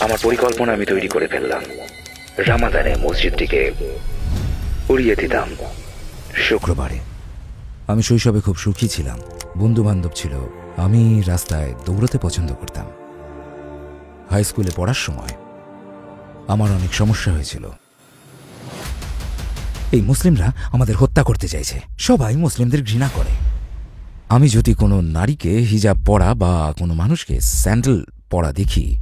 আমার পরিকল্পনা আমি তৈরি করে ফেললাম। রামাদানে মসজিদটিকে উড়িয়ে দিতাম। শুক্রবারে। আমি শৈশবে খুব সুখী ছিলাম। বন্ধু বান্ধব ছিল। আমি রাস্তায় দৌড়তে পছন্দ করতাম। হাই স্কুলে পড়ার সময় আমার অনেক সমস্যা হয়েছিল। এই মুসলিমরা আমাদের হত্যা করতে চাইছে। সবাই মুসলিমদের ঘৃণা করে। আমি যদি কোনো নারীকে হিজাব পরা বা কোনো মানুষকে স্যান্ডেল পরা দেখি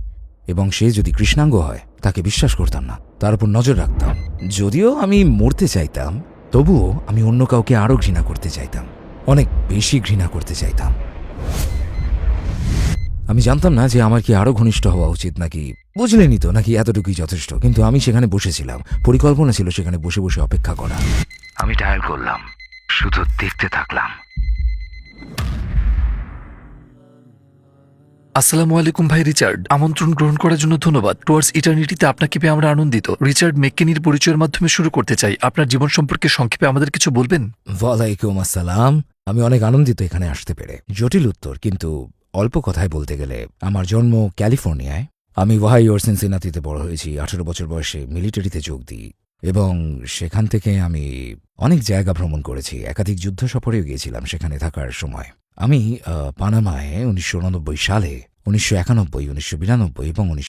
এবং সে যদি কৃষ্ণাঙ্গ হয়, তাকে বিশ্বাস করতাম না। তার উপর নজর রাখতাম। যদিও আমি মরতে চাইতাম, তবুও আমি অন্য কাউকে আরও ঘৃণা করতে চাইতাম। অনেক বেশি ঘৃণা করতে চাইতাম। আমি জানতাম না যে আমার কি আরও ঘনিষ্ঠ হওয়া উচিত নাকি বুঝলেনি তো, নাকি এতটুকুই যথেষ্ট। কিন্তু আমি সেখানে বসেছিলাম। পরিকল্পনা ছিল সেখানে বসে বসে অপেক্ষা করা। আমি ডায়াল করলাম। শুধু দেখতে থাকলাম। আসসালামু আলাইকুম ভাই রিচার্ড। আমন্ত্রণ গ্রহণ করার জন্য ধন্যবাদ। টুয়ার্ডস ইটার্নিটিতে আপনাকে পেয়ে আমরা আনন্দিত। রিচার্ড মেক্কেনির পরিচয়ের মাধ্যমে শুরু করতে চাই। আপনার জীবন সম্পর্কে সংক্ষেপে আমাদের কিছু বলবেন? ওয়ালাইকুম আসসালাম। আমি অনেক আনন্দিত এখানে আসতে পেরে। জটিল উত্তর, কিন্তু অল্প কথায় বলতে গেলে আমার জন্ম ক্যালিফোর্নিয়ায়। আমি ওয়াহাইওর সিনসিনাতিতে বড় হয়েছি। আঠারো বছর বয়সে মিলিটারিতে যোগ দিই। এবং সেখান থেকে আমি অনেক জায়গা ভ্রমণ করেছি। একাধিক যুদ্ধ সফরেও গিয়েছিলাম সেখানে থাকার সময়। আমি পানামায় উনিশশো সালে উনিশশো একানব্বই উনিশশো বিরানব্বই এবং উনিশশো